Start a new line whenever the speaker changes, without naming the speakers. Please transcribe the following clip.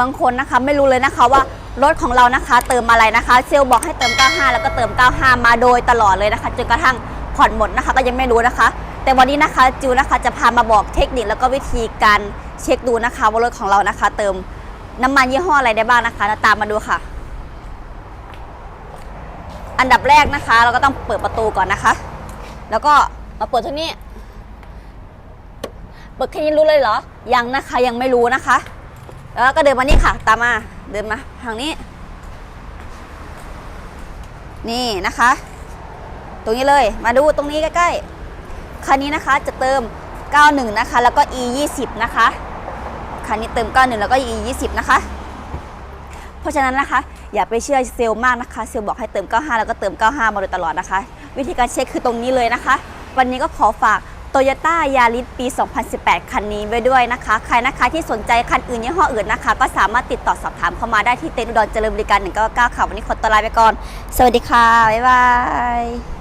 บางคนนะคะไม่รู้เลยนะคะว่ารถของเรานะคะเติมอะไรนะคะ เซลบอกให้เติม 95 แล้วก็เติม 95 มาโดยตลอดเลยนะคะจนกระทั่งผ่อนหมดนะคะก็ยังไม่รู้นะคะ แต่วันนี้นะคะจิวนะคะจะพามาบอกเทคนิคแล้วก็วิธีการเช็คดูนะคะว่ารถของเรานะคะ เติมน้ำมันยี่ห้ออะไรได้บ้างนะคะตามมาดูค่ะ อันดับแรกนะคะ เราก็ต้องเปิดประตูก่อนนะคะ แล้วก็มาเปิดที่นี่เปิดแค่นี้รู้เลยเหรอยังนะคะยังไม่รู้นะคะ แล้วก็เดินมานี่ค่ะ ตามมา เดินมาทางนี้ นี่นะคะ ตรงนี้เลย มาดูตรงนี้ใกล้ๆ คันนี้นะคะจะเติม 91 นะคะ แล้วก็ e 20นะคะ คันนี้เติม 91 แล้วก็ e 20นะคะ เพราะฉะนั้นนะคะ อย่าไปเชื่อเซลล์มากนะคะ เซลล์บอกให้เติม 95 แล้วก็เติม 95 มาโดยตลอดนะคะ วิธีการเช็คคือตรงนี้เลยนะคะ วันนี้ก็ขอฝาก Toyota Yaris ปี 2018 คันนี้ไว้ด้วยนะคะ ใครนะคะที่สนใจคันอื่นยี่ห้ออื่นนะคะ ก็สามารถติดต่อสอบถามเข้ามาได้ที่เต็นท์อุดรเจริญบริการ 199 ค่ะ วันนี้ขอตัวลาไปก่อน สวัสดีค่ะ บ๊ายบาย